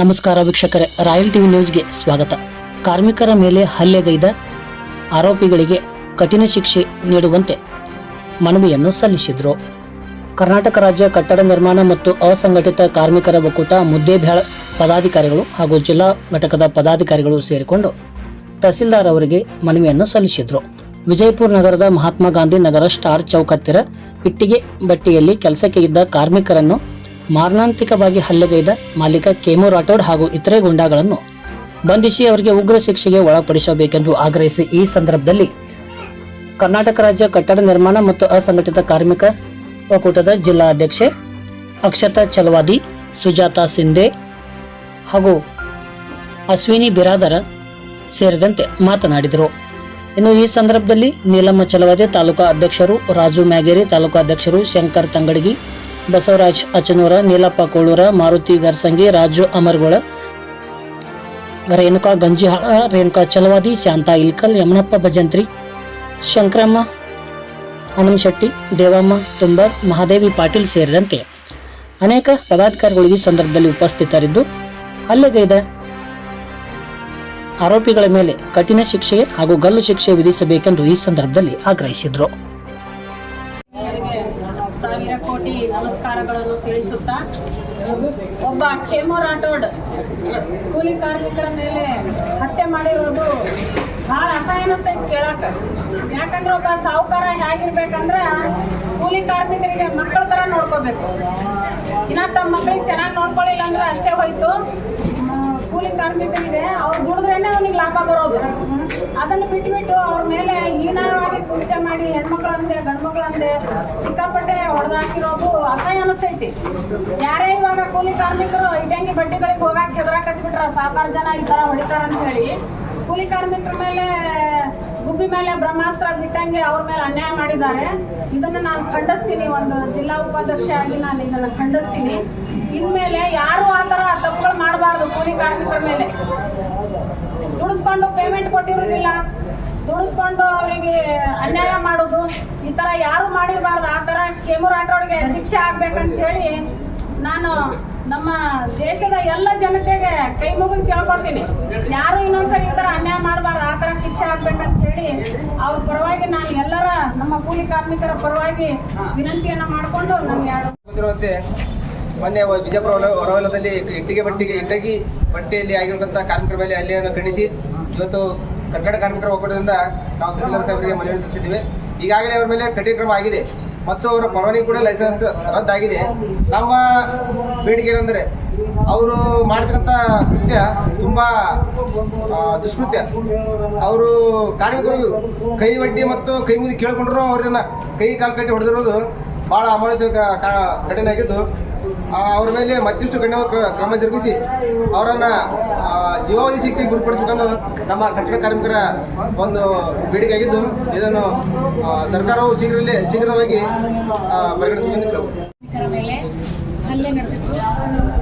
ನಮಸ್ಕಾರ ವೀಕ್ಷಕರೇ, royal TV ನ್ಯೂಸ್ಗೆ ಸ್ವಾಗತ. ಕಾರ್ಮಿಕರ ಮೇಲೆ ಹಲ್ಲೆಗೈದ ಆರೋಪಿಗಳಿಗೆ ಕಠಿಣ ಶಿಕ್ಷೆ ನೀಡುವಂತೆ ಮನವಿಯನ್ನು ಸಲ್ಲಿಸಿದರು. ಕರ್ನಾಟಕ ರಾಜ್ಯ ಕಟ್ಟಡ ನಿರ್ಮಾಣ ಮತ್ತು ಅಸಂಘಟಿತ ಕಾರ್ಮಿಕರ ಒಕ್ಕೂಟ ಮುದ್ದೇಬ್ಯಾಳ ಪದಾಧಿಕಾರಿಗಳು ಹಾಗೂ ಜಿಲ್ಲಾ ಘಟಕದ ಪದಾಧಿಕಾರಿಗಳು ಸೇರಿಕೊಂಡು ತಹಸೀಲ್ದಾರ್ ಅವರಿಗೆ ಮನವಿಯನ್ನು ಸಲ್ಲಿಸಿದರು. ವಿಜಯಪುರ ನಗರದ ಮಹಾತ್ಮ ಗಾಂಧಿ ನಗರ ಸ್ಟಾರ್ ಚೌಕ್ ಹತ್ತಿರ ಇಟ್ಟಿಗೆ ಬಟ್ಟೆಯಲ್ಲಿ ಕೆಲಸಕ್ಕೆ ಇದ್ದ ಕಾರ್ಮಿಕರನ್ನು ಮಾರಣಾಂತಿಕವಾಗಿ ಹಲ್ಲೆಗೈದ ಮಾಲೀಕ ಕೇಮು ರಾಠೋಡ್ ಹಾಗೂ ಇತರೆ ಗುಂಡಾಗಳನ್ನು ಬಂಧಿಸಿ ಅವರಿಗೆ ಉಗ್ರ ಶಿಕ್ಷೆಗೆ ಒಳಪಡಿಸಬೇಕೆಂದು ಆಗ್ರಹಿಸಿ ಈ ಸಂದರ್ಭದಲ್ಲಿ ಕರ್ನಾಟಕ ರಾಜ್ಯ ಕಟ್ಟಡ ನಿರ್ಮಾಣ ಮತ್ತು ಅಸಂಘಟಿತ ಕಾರ್ಮಿಕ ಒಕ್ಕೂಟದ ಜಿಲ್ಲಾ ಅಧ್ಯಕ್ಷೆ ಅಕ್ಷತಾ ಚಲವಾದಿ, ಸುಜಾತಾ ಸಿಂಧೆ ಹಾಗೂ ಅಶ್ವಿನಿ ಬಿರಾದರ ಸೇರಿದಂತೆ ಮಾತನಾಡಿದರು. ಇನ್ನು ಈ ಸಂದರ್ಭದಲ್ಲಿ ನೀಲಮ್ಮ ಚಲವಾದಿ ತಾಲೂಕಾ ಅಧ್ಯಕ್ಷರು, ರಾಜು ಮ್ಯಾಗೇರಿ ತಾಲೂಕಾ ಅಧ್ಯಕ್ಷರು, ಶಂಕರ್ ತಂಗಡಗಿ ಬಸವರಾಜ್ ಅಚನೂರ ನೀಲಪ್ಪ ಕೋಳೂರ, ಮಾರುತಿ ಗರ್ಸಂಗಿ, ರಾಜು ಅಮರಗೋಳ, ರೇಣುಕಾ ಗಂಜಿಹಾಳ, ರೇಣುಕಾ ಚಲವಾದಿ, ಶಾಂತಾ ಇಲ್ಕಲ್, ಯಮನಪ್ಪ ಭಜಂತ್ರಿ, ಶಂಕರಮ್ಮ ಶೆಟ್ಟಿ, ದೇವಮ್ಮ ತುಂಬರ್ ಮಹಾದೇವಿ ಪಾಟೀಲ್ ಸೇರಿದಂತೆ ಅನೇಕ ಪದಾಧಿಕಾರಿಗಳು ಈ ಸಂದರ್ಭದಲ್ಲಿ ಉಪಸ್ಥಿತರಿದ್ದು ಹಲ್ಲೆಗೈದ ಆರೋಪಿಗಳ ಮೇಲೆ ಕಠಿಣ ಶಿಕ್ಷೆ ಹಾಗೂ ಗಲ್ಲು ಶಿಕ್ಷೆ ವಿಧಿಸಬೇಕೆಂದು ಈ ಸಂದರ್ಭದಲ್ಲಿ ಆಗ್ರಹಿಸಿದರು. ಒಬ್ಬ ಖೇಮೋ ರಾಠೋಡ್ ಕೂಲಿ ಕಾರ್ಮಿಕರ ಮೇಲೆ ಹತ್ಯೆ ಮಾಡಿರೋದು ಭಾಳ ಅಸಹ್ಯ ಅನಿಸ್ತೈತಿ ಕೇಳಾಕ. ಯಾಕಂದ್ರೆ ಒಬ್ಬ ಸಾಹುಕಾರ ಹೇಗಿರ್ಬೇಕಂದ್ರೆ ಕೂಲಿ ಕಾರ್ಮಿಕರಿಗೆ ಮಕ್ಕಳ ಥರ ನೋಡ್ಕೋಬೇಕು. ಇನ್ನ ತಮ್ಮ ಮಕ್ಕಳಿಗೆ ಚೆನ್ನಾಗಿ ನೋಡ್ಕೊಳ್ಳಿಲ್ಲ ಅಂದ್ರೆ ಅಷ್ಟೇ ಹೋಯ್ತು. ಕೂಲಿ ಕಾರ್ಮಿಕರಿಗೆ ಅವ್ರು ದುಡಿದ್ರೇನೆ ಅವ್ನಿಗೆ ಲಾಭ ಬರೋದು. ಅದನ್ನು ಬಿಟ್ಬಿಟ್ಟು ಅವ್ರ ಮೇಲೆ ಹೀನವಾಗಿ ಕೃತ್ಯ ಮಾಡಿ ಹೆಣ್ಮಕ್ಳಂದೆ, ಗಂಡ್ಮಕ್ಳಂದೆ ಸಿಕ್ಕಾಪಟ್ಟೆ ಹೊಡೆದಾಕಿರೋದು ಅಸಹ್ಯ ಅನಿಸ್ತೈತಿ. ಯಾರೇ ಇವಾಗ ಕೂಲಿ ಕಾರ್ಮಿಕರು ಇಟಂಗಿ ಬಡ್ಡಿಗಳಿಗೆ ಹೋಗಾಕ ಹೆದರಾಕತ್ಬಿಟ್ರ ಸಾಕಾರ ಜನ ಈ ಥರ ಹೊಡಿತಾರ ಅಂತ ಹೇಳಿ ಕೂಲಿ ಕಾರ್ಮಿಕರ ಮೇಲೆ ಗುಬ್ಬಿ ಮೇಲೆ ಬ್ರಹ್ಮಾಸ್ತ್ರ ಬಿಟ್ಟಂಗೆ ಅವ್ರ ಮೇಲೆ ಅನ್ಯಾಯ ಮಾಡಿದ್ದಾರೆ. ಇದನ್ನು ನಾನು ಖಂಡಿಸ್ತೀನಿ, ಒಂದು ಜಿಲ್ಲಾ ಉಪಾಧ್ಯಕ್ಷ ಆಗಿ ನಾನು ಇದನ್ನು ಖಂಡಿಸ್ತೀನಿ. ಇನ್ಮೇಲೆ ಯಾರು ಆ ಥರ ತಪ್ಪುಗಳು ಮಾಡಬಾರ್ದು ಕೂಲಿ ಕಾರ್ಮಿಕರ ಮೇಲೆ. ದುಡಿಸ್ಕೊಂಡು ಪೇಮೆಂಟ್ ಕೊಟ್ಟಿರೋದಿಲ್ಲ ದುಡಿಸ್ಕೊಂಡು ಅವರಿಗೆ ಅನ್ಯಾಯ ಮಾಡೋದು ಈ ಥರ ಯಾರು ಮಾಡಿರಬಾರ್ದು, ಆ ಥರ ಕೆಮೂರ್ ರಾಠೋಡ್ಗೆ ಶಿಕ್ಷೆ ಆಗ್ಬೇಕಂತ ಹೇಳಿ ನಾನು ನಮ್ಮ ದೇಶದ ಎಲ್ಲ ಜನತೆಗೆ ಕೈ ಮುಗಿದು ಕೇಳ್ಕೊತೀನಿ ಯಾರು ಇನ್ನೊಂದ್ಸರಿ ಈ ಥರ ಅನ್ಯಾಯ ಮಾಡಬಾರ್ದು, ಆ ಥರ ಶಿಕ್ಷೆ ಆಗ್ಬೇಕಂತ ಹೇಳಿ ಅವ್ರ ಪರವಾಗಿ ನಾನು ಎಲ್ಲರ, ನಮ್ಮ ಕೂಲಿ ಕಾರ್ಮಿಕರ ಪರವಾಗಿ ವಿನಂತಿಯನ್ನ ಮಾಡಿಕೊಂಡು ನಮ್ಗೆ ಯಾರು ಮೊನ್ನೆ ವಿಜಯಪುರ ಹೊರ ಹೊರವಲಯದಲ್ಲಿ ಇಟ್ಟಿಗೆ ಬಟ್ಟಿಗೆ ಇಟ್ಟಗಿ ಬಟ್ಟೆಯಲ್ಲಿ ಆಗಿರುವಂತಹ ಕಾರ್ಮಿಕರ ಮೇಲೆ ಅಲ್ಲಿಯನ್ನು ಖಂಡಿಸಿ ಇವತ್ತು ಕನ್ನಡ ಕಾರ್ಮಿಕರ ಒಕ್ಕೂಟದಿಂದ ನಾವು ತಹಸೀಲ್ದಾರ್ ಸಾಹೇಬರಿಗೆ ಮನವಿ ಸಲ್ಲಿಸಿದ್ದೀವಿ. ಈಗಾಗಲೇ ಅವರ ಮೇಲೆ ಕಠಿಣ ಕ್ರಮ ಆಗಿದೆ. ಮತ್ತು ಅವರ ಪರವಾನಗಿ ಕೂಡ ಲೈಸೆನ್ಸ್ ರದ್ದಾಗಿದೆ. ನಮ್ಮ ಬೇಡಿಕೆ ಏನಂದರೆ, ಅವರು ಮಾಡ್ತಿರೋಂಥ ಕೃತ್ಯ ತುಂಬ ದುಷ್ಕೃತ್ಯ. ಅವರು ಕಾರ್ಮಿಕರು ಕೈ ಒಡ್ಡಿ ಮತ್ತು ಕೈ ಮುಗಿದು ಕೇಳ್ಕೊಂಡ್ರು, ಅವ್ರನ್ನ ಕೈ ಕಾಲು ಕಟ್ಟಿ ಹೊಡೆದಿರೋದು ಭಾಳ ಅಮಾನುಷಿಕ ಘಟನೆ ಆಗಿದ್ದು. ಅವ್ರ ಮೇಲೆ ಮತ್ತಿಷ್ಟು ಕಣ್ಣವ ಕ್ರ- ಕ್ರಮ ಜರುಗಿಸಿ ಅವರನ್ನ ಜೀವಾವಧಿ ಶಿಕ್ಷೆಗೆ ಗುರಿಪಡಿಸಬೇಕಂದು ನಮ್ಮ ಕಟ್ಟಡ ಕಾರ್ಮಿಕರ ಒಂದು ಬೇಡಿಕೆ ಆಗಿದ್ದು ಇದನ್ನು ಸರ್ಕಾರವು ಶೀಘ್ರದಲ್ಲೇ ಶೀಘ್ರವಾಗಿ ಆ, ಹಲ್ಲೆ ನಡೆದಿತ್ತು.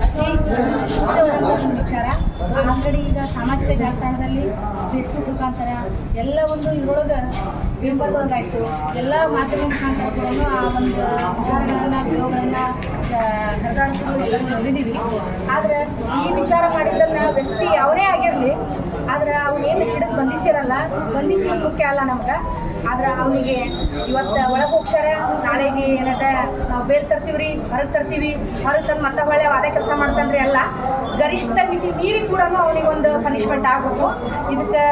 ಅತಿ ಮುಖ್ಯವಾದಂಥ ಒಂದು ವಿಚಾರ. ಆಲ್ರೆಡಿ ಈಗ ಸಾಮಾಜಿಕ ಜಾಲತಾಣದಲ್ಲಿ ಫೇಸ್ಬುಕ್ ಮುಖಾಂತರ ಎಲ್ಲ ಒಂದು ಇದರೊಳಗೆ ಪೇಪರ್ದೊಳಗಾಯ್ತು ಎಲ್ಲ ಮಾಧ್ಯಮ ಮುಖಾಂತರ ಆ ಒಂದು ವಿಚಾರಗಳನ್ನು, ವಿಡಿಯೋಗಳನ್ನು ಹರಿದಾಡ್ತಿರೋದು ಎಲ್ಲ ನೋಡಿದ್ದೀವಿ ಆದರೆ ಈ ವಿಚಾರ ಮಾಡಿದ್ದನ್ನು ವ್ಯಕ್ತಿ ಅವರೇ ಆಗಿರಲಿ. ಆದ್ರೆ ಅವನೇನು ಹಿಡಿದು ಬಂಧಿಸಿರಲ್ಲ. ಬಂಧಿಸಿ ಮುಖ್ಯ ಅಲ್ಲ ನಮ್ಗೆ. ಆದ್ರೆ ಅವನಿಗೆ ಇವತ್ತು ಒಳಗೆ ಹೋಗ್ಸಾರ ನಾಳೆಗೆ ಏನದ ನಾವು ಬೇಲ್ ತರ್ತೀವಿ ರೀ ಹೊರಗೆ ತರ್ತೀವಿ ಹೊರಗೆ ತಂದು ಮತ್ತೆ ಹೊಳೆ ಅದೇ ಕೆಲಸ ಮಾಡ್ತಾನ್ರಿ ಅಲ್ಲ. ಗರಿಷ್ಠ ಮಿತಿ ಮೀರಿ ಕೂಡ ಅವನಿಗೆ ಒಂದು ಪನಿಷ್ಮೆಂಟ್ ಆಗಬೇಕು ಇದಕ್ಕೆ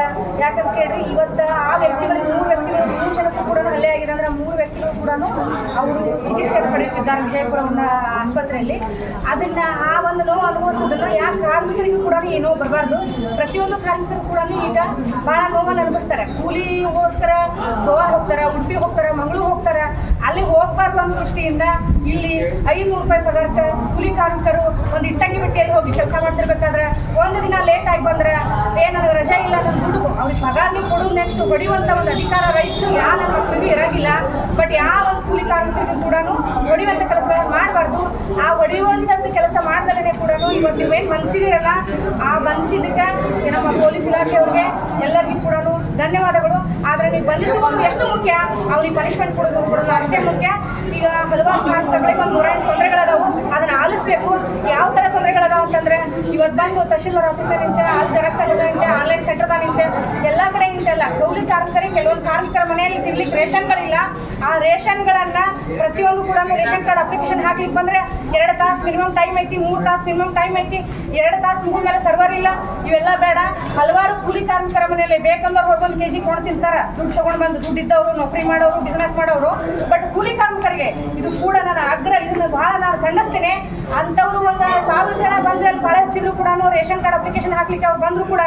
ಯಾಕಂತ ಕೇಳ್ರಿ, ಇವತ್ತು ಆ ವ್ಯಕ್ತಿಗಳಿಗೆ ಮೂರು ವ್ಯಕ್ತಿಗಳು, ಮೂರು ಜನಕ್ಕೂ ಕೂಡ ಹಲ್ಲೆ ಆಗಿದೆ ಅಂದ್ರೆ ಮೂರು ವ್ಯಕ್ತಿಗಳು ಕೂಡ ಅವರು ಚಿಕಿತ್ಸೆ ಪಡೆಯುತ್ತಿದ್ದಾರೆ ವಿಜಯಪುರ ಆಸ್ಪತ್ರೆಯಲ್ಲಿ. ಅದನ್ನ ಆ ಒಂದು ನೋವು ಅನುಭವಿಸೋದನ್ನು ಯಾಕೆ ಕಾರ್ಮಿಕರಿಗೂ ಕೂಡ ಏನೋ ಬರಬಾರ್ದು. ಪ್ರತಿಯೊಂದು ಕಾರ್ಮಿಕರು ಕೂಡ ಈಗ ಭಾಳ ನೋವನ್ನು ಅನುಭವಿಸ್ತಾರೆ. ಕೂಲಿಗೋಸ್ಕರ ಗೋವಾ ಹೋಗ್ತಾರೆ, ಉಡುಪಿ ಹೋಗ್ತಾರೆ, ಮಂಗಳೂರು ಹೋಗ್ತಾರೆ ಅಲ್ಲಿ ಹೋಗ್ಬಾರ್ದು ಅನ್ನೋ ದೃಷ್ಟಿಯಿಂದ ಇಲ್ಲಿ ಐನೂರು ರೂಪಾಯಿ ಪಗಾರಕ್ಕೆ ಕೂಲಿ ಕಾರ್ಮಿಕರು ಒಂದು ಇಟ್ಟಂಗಿ ಬಿಟ್ಟಿಯಲ್ಲಿ ಹೋಗಿ ಕೆಲಸ ಮಾಡ್ತಿರ್ಬೇಕಾದ್ರೆ ಒಂದು ದಿನ ಲೇಟ್ ಆಗಿ ಬಂದ್ರೆ ಏ ರಜೆ ಇಲ್ಲ ನನ್ನ ದುಡ್ಡು ಅವ್ರಿಗೆ ಪಗಾರ ನೀವು ಕೊಡು ನೆಕ್ಸ್ಟ್ ಹೊಡಿಯುವಂಥ ಒಂದು ಅಧಿಕಾರ ರೈಟ್ಸ್ ನನ್ನ ಮಕ್ಕಳಿಗೆ ಬಟ್ ಯಾವ ಒಂದು ಕೂಲಿ ಕಾರ್ಮಿಕರಿಗೆ ಕೂಡ ಹೊಡಿಯುವಂಥ ಕೆಲಸ ಮಾಡಬಾರ್ದು. ಆ ಹೊಡೆಯುವಂಥದ್ದು ಕೆಲಸ ಮಾಡ್ದಲೇ ಕೂಡ ಇವತ್ತು ನೀವೇನು ಮನ್ಸಿದಿರಲ್ಲ ಆ ಮನ್ಸಿದ್ದಕ್ಕೆ ನಮ್ಮ ಆದರೆ ನೀವು ಬಂಧಿಸುವುದು ಎಷ್ಟು ಮುಖ್ಯ, ಅವ್ರಿಗೆ ಪನಿಷ್ಮೆಂಟ್ ಕೊಡೋದು ಕೊಡೋದು ಅಷ್ಟೇ ಮುಖ್ಯ. ಈಗ ಹಲವಾರು ಕಾರ್ಮಿಕಗಳಿಗೆ ಒಂದು ನೂರ ತೊಂದರೆಗಳದಾವು. ಅದನ್ನ ಆಲಿಸ್ಬೇಕು. ಯಾವ ಥರ ತೊಂದರೆ ತೊಂದರೆಗಳದಾವ ಅಂತಂದ್ರೆ ಇವತ್ತು ಬಂದು ತಹಶೀಲ್ದಾರ್ ಆಫೀಸರ್ ನಿಂತೆ ಅಲ್ಲಿ ಜೆರಾಕ್ಸ್ ಸೆಂಟರ್ ನಿಂತೆ ಆನ್ಲೈನ್ ಸೆಂಟರ್ದಾಗ ನಿಂತೆ, ಎಲ್ಲ ಕಡೆ ನಿಂತೆಲ್ಲ ಕೂಲಿ ಕಾರ್ಮಿಕರಿಗೆ ಕೆಲವೊಂದು ಕಾರ್ಮಿಕರ ಮನೆಯಲ್ಲಿ ತಿನ್ಲಿಕ್ಕೆ ರೇಷನ್ಗಳಿಲ್ಲ ಆ ರೇಷನ್ಗಳನ್ನ ಪ್ರತಿಯೊಂದು ಕೂಡ ರೇಷನ್ ಕಾರ್ಡ್ ಅಪ್ಲಿಕೇಶನ್ ಹಾಕ್ಲಿಕ್ಕೆ ಬಂದ್ರೆ ಎರಡು ತಾಸು ಮಿನಿಮಮ್ ಟೈಮ್ ಐತಿ, ಮೂರು ತಾಸು ಮಿನಿಮಮ್ ಟೈಮ್ ಐತಿ. ಎರಡು ತಾಸು ಮುಗಿದ ಮೇಲೆ ಸರ್ವರ್ ಇಲ್ಲ. ಇವೆಲ್ಲ ಬೇಡ. ಹಲವಾರು ಕೂಲಿ ಕಾರ್ಮಿಕರ ಮನೆಯಲ್ಲಿ ಬೇಕಂದ್ರೆ ಹೋಗಿ ಒಂದು ಕೆಜಿ ಕೊಂಡು ತಿಂತಾರ. ದುಡ್ಡು ತಗೊಂಡು ಬಂದು, ದುಡ್ಡು ಇದ್ದವರು, ನೌಕರಿ ಮಾಡೋರು ಬಿಸ್ನೆಸ್ ಮಾಡೋರು. ಬಟ್ ಕೂಲಿ ಕಾರ್ಮಿಕರಿಗೆ ಇದು ಕೂಡ ನಾನು ಅಗ್ರ ಇದನ್ನ ಬಹಳ ನಾನು ಖಂಡಿಸ್ತೇನೆ. ಅಂಥವ್ರು ಒಂದು ಸಾವಿರ ಜನ ಬಂದ್ರೆ ಅಲ್ಲಿ ಕೂಡ ರೇಷನ್ ಕಾರ್ಡ್ ಅಪ್ಲಿಕೇಶನ್ ಹಾಕ್ಲಿಕ್ಕೆ ಅವ್ರು ಬಂದ್ರು ಕೂಡ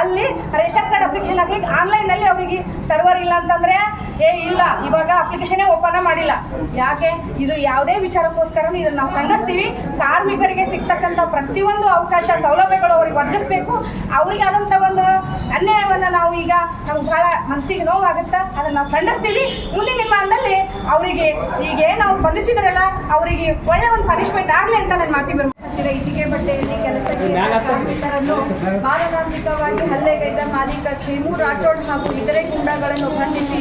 ಅಲ್ಲಿ ರೇಷನ್ ಕಾರ್ಡ್ ಅಪ್ಲಿಕೇಶನ್ ಹಾಕ್ಲಿಕ್ಕೆ ಆನ್ಲೈನ್ನಲ್ಲಿ ಅವರಿಗೆ ಸರ್ವರ್ ಇಲ್ಲ ಅಂತಂದ್ರೆ, ಏ, ಇಲ್ಲ, ಇವಾಗ ಅಪ್ಲಿಕೇಶನ್ ಓಪನ್ ಮಾಡಿಲ್ಲ. ಯಾಕೆ? ಇದು ಯಾವುದೇ ವಿಚಾರಕ್ಕೋಸ್ಕರ ಇದನ್ನ ನಾವು ಖಂಡಿಸ್ತೀವಿ. ಕಾರ್ಮಿಕರಿಗೆ ಸಿಗ್ತಕ್ಕಂಥ ಪ್ರತಿಯೊಂದು ಅವಕಾಶ, ಸೌಲಭ್ಯಗಳು ಅವ್ರಿಗೆ ಒದಗಿಸ್ಬೇಕು. ಅವ್ರಿಗೆ ಆದಂಥ ಒಂದು ಅನ್ಯಾಯವನ್ನ ನಾವು ಈಗ ನಮ್ಗೆ ಬಹಳ ಮನಸ್ಸಿಗೆ ನೋವಾಗುತ್ತಾ? ಅದನ್ನ ನಾವು ಖಂಡಿಸ್ತೀವಿ. ಮುಂದಿನ ನಿರ್ಮಾಣದಲ್ಲಿ ಅವರಿಗೆ ಈಗ ಏನು ಅವ್ರು ಬಂಧಿಸಿದ್ರಲ್ಲ, ಅವರಿಗೆ ಒಳ್ಳೆ ಒಂದು ಪನಿಷ್ಮೆಂಟ್ ಆಗಲಿ ಅಂತ ನನ್ನ ಮಾತಿ ಇಟ್ಟಿಗೆ ಬಟ್ಟೆಯಲ್ಲಿ ಕೆಲಸಕ್ಕೆ ಕಾರ್ಮಿಕರನ್ನು ಮಾರಣಾಂತಿಕವಾಗಿ ಹಲ್ಲೆಗೈದ ಮಾಲೀಕ ಶ್ರೀಮೂರ್ ರಾಠೋಡ್ ಹಾಗೂ ಇತರೆ ಗುಂಡಗಳನ್ನು ಬಂಧಿಸಿ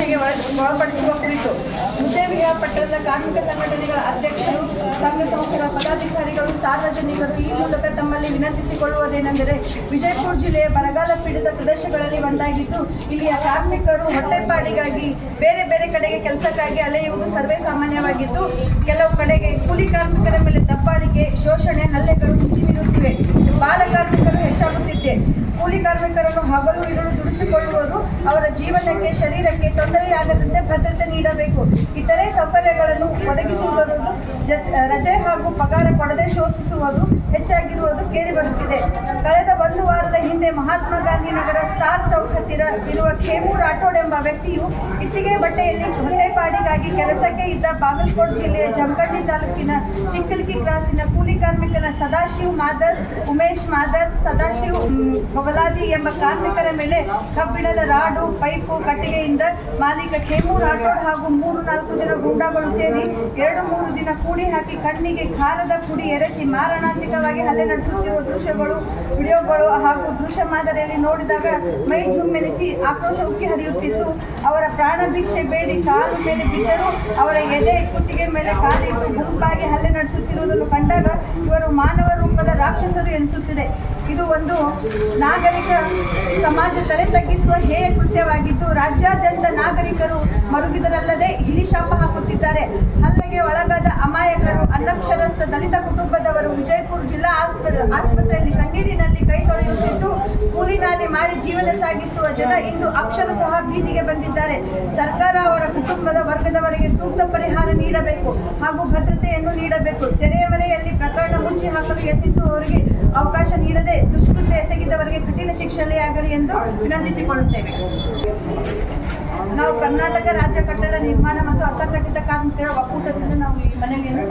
ಒಳ- ಒಳಪಡಿಸುವ ಕುರಿತು ಮುದ್ದೇಬಿಯ ಪಟ್ಟಣದ ಕಾರ್ಮಿಕ ಸಂಘಟನೆಗಳ ಅಧ್ಯಕ್ಷರು, ಸಂಘ ಸಂಸ್ಥೆಗಳ ಪದಾಧಿಕಾರಿಗಳು, ಸಾರ್ವಜನಿಕರು ಈ ಮೂಲಕ ತಮ್ಮಲ್ಲಿ ವಿನಂತಿಸಿಕೊಳ್ಳುವುದೇನೆಂದರೆ ವಿಜಯಪುರ ಜಿಲ್ಲೆಯ ಬರಗಾಲ ಪೀಡಿತ ಪ್ರದೇಶಗಳಲ್ಲಿ ಒಂದಾಗಿದ್ದು, ಇಲ್ಲಿಯ ಕಾರ್ಮಿಕರು ಹೊಟ್ಟೆಪಾಡಿಗಾಗಿ ಬೇರೆ ಬೇರೆ ಕಡೆಗೆ ಕೆಲಸಕ್ಕಾಗಿ ಅಲೆಯುವುದು ಸರ್ವೇ ಸಾಮಾನ್ಯವಾಗಿದ್ದು, ಕೆಲವು ಕಡೆಗೆ ಕೂಲಿ ಕಾರ್ಮಿಕರ ಮೇಲೆ ದಬ್ಬಾಳಿಕೆ, ಶೋಷಣೆ, ಹಲ್ಲೆಗಳು ಮಿತಿಮೀರುತ್ತಿವೆ ಬಾಲ ಕಾರ್ಮಿಕರು ಹೆಚ್ಚಾಗುತ್ತಿದೆ ಕೂಲಿ ಕಾರ್ಮಿಕರನ್ನು ಹಗಲು ಇರುಳು ದುಡಿಸಿಕೊಳ್ಳುವುದು ಅವರ ಜೀವನಕ್ಕೆ, ಶರೀರಕ್ಕೆ ತೊಂದರೆಯಾಗದಂತೆ ಭದ್ರತೆ ನೀಡಬೇಕು. ಇತರೆ ಸೌಕರ್ಯಗಳನ್ನು ಒದಗಿಸುವುದರೊಂದು ರಜೆ ಹಾಗೂ ಪಗಾರ ಕೊಡದೆ ಶೋಷಿಸುವುದು ಹೆಚ್ಚಾಗಿರುವುದು ಕೇಳಿಬರುತ್ತಿದೆ ಕಳೆದ ಒಂದು ವಾರದ ಹಿಂದೆ ಮಹಾತ್ಮ ಗಾಂಧಿ ನಗರ ಸ್ಟಾರ್ ಚೌಕ್ ಹತ್ತಿರ ಇರುವ ಖೇಮು ರಾಠೋಡ್ ಎಂಬ ವ್ಯಕ್ತಿಯು ಇಟ್ಟಿಗೆ ಬಟ್ಟೆಯಲ್ಲಿ ಹೊಟ್ಟೆಪಾಡಿಗಾಗಿ ಕೆಲಸಕ್ಕೆ ಇದ್ದ ಬಾಗಲಕೋಟ್ ಜಿಲ್ಲೆಯ ಜಮಖಂಡಿ ತಾಲೂಕಿನ ಚಿಕ್ಕಲ್ಕಿ ಕ್ರಾಸಿನ ಕೂಲಿ ಕಾರ್ಮಿಕನ ಸದಾಶಿವ್ ಮಾದರ್ ಉಮೇಶ್ ಮಾದರ್ ಸದಾಶಿವ್ ಮ್, ಎಂಬ ಕಾರ್ಮಿಕರ ಮೇಲೆ ಕಬ್ಬಿಣದ ರಾಡು ಪೈಪು ಕಟ್ಟಿಗೆಯಿಂದ ಮಾಲೀಕ ಖೇಮು ರಾಠೋಡ್ ಹಾಗೂ ಮೂರು ನಾಲ್ಕು ದಿನ ಗೂಂಡಾಗಳು ಸೇರಿ ಎರಡು ಮೂರು ದಿನ ಕೂಡಿ ಹಾಕಿ ಕಣ್ಣಿಗೆ ಖಾರದ ಪುಡಿ ಎರಚಿ ಮಾರಣಾಂತಿಕವಾಗಿ ಹಲ್ಲೆ ನಡೆಸುತ್ತಿರುವ ದೃಶ್ಯಗಳು ವಿಡಿಯೋಗಳು ಹಾಗೂ ದೃಶ್ಯ ಮಾದರಿಯಲ್ಲಿ ನೋಡಿದಾಗ ಮೈ ಜುಮ್ಮೆನಿಸಿ ಆಕ್ರೋಶ ಉಕ್ಕಿ ಹರಿಯುತ್ತಿದ್ದು, ಅವರ ಪ್ರಾಣ ಭಿಕ್ಷೆ ಬೇಡಿ, ಕಾಲು ಮೇಲೆ ಬಿದ್ದರು ಅವರ ಎದೆ ಕುತ್ತಿಗೆ ಮೇಲೆ ಕಾಲಿಟ್ಟು ಗುಂಪಾಗಿ ಹಲ್ಲೆ ನಡೆಸುತ್ತಿರುವುದನ್ನು ಕಂಡಾಗ ಇವರು ಮಾನವ ರೂಪದ ರಾಕ್ಷಸರು ಎನಿಸುತ್ತಿದೆ. ಇದು ಒಂದು ನಾಗರಿಕ ಸಮಾಜ ತಲೆ ತಗ್ಗಿಸುವ ಹೇಯ ಕೃತ್ಯವಾಗಿದ್ದು, ರಾಜ್ಯಾದ್ಯಂತ ನಾಗರಿಕರು ಮರುಗಿದರಲ್ಲದೆ ಹಿಡಿಶಾಪ ಹಾಕುತ್ತಿದ್ದಾರೆ. ಹಲ್ಲೆಗೆ ಒಳಗಾದ ಅಮಾಯಕರು, ಅನಕ್ಷರಸ್ಥ ದಲಿತ ಕುಟುಂಬದವರು ವಿಜಯಪುರ ಜಿಲ್ಲಾ ಆಸ್ಪ ಆಸ್ಪತ್ರೆಯಲ್ಲಿ ಕಣ್ಣೀರಿನಲ್ಲಿ ಕೈ ತೊಳೆಯುತ್ತಿದ್ದು ಕೂಲಿ ನಾಲಿ ಮಾಡಿ ಜೀವನ ಸಾಗಿಸುವ ಜನ ಇಂದು ಅಕ್ಷರ ಸಹ ಬೀದಿಗೆ ಬಂದಿದ್ದಾರೆ. ಸರ್ಕಾರ ಅವರ ಕುಟುಂಬದ ವರ್ಗದವರಿಗೆ ಸೂಕ್ತ ಪರಿಹಾರ ನೀಡಬೇಕು ಹಾಗೂ ಭದ್ರತೆಯನ್ನು ನೀಡಬೇಕು. ತೆರೆಯ ಮನೆಯಲ್ಲಿ ಪ್ರಕರಣ ಮುಚ್ಚಿ ಹಾಕಲು ಯತ್ನಿಸುವವರಿಗೆ ಅವಕಾಶ ನೀಡದೆ ದುಷ್ಕೃತ್ಯ ಎಸಗಿದವರಿಗೆ ಕಠಿಣ ಶಿಕ್ಷಣೆಯಾಗಲಿ ಎಂದು ವಿನಂತಿಸಿಕೊಳ್ಳುತ್ತೇವೆ. ನಾವು ಕರ್ನಾಟಕ ರಾಜ್ಯ ಕಟ್ಟಡ ನಿರ್ಮಾಣ ಮತ್ತು ಅಸಂಘಟಿತ ಕಾರ್ಮಿಕರ ಒಕ್ಕೂಟದಿಂದ ನಾವು ಈ ಮನವಿಯನ್ನು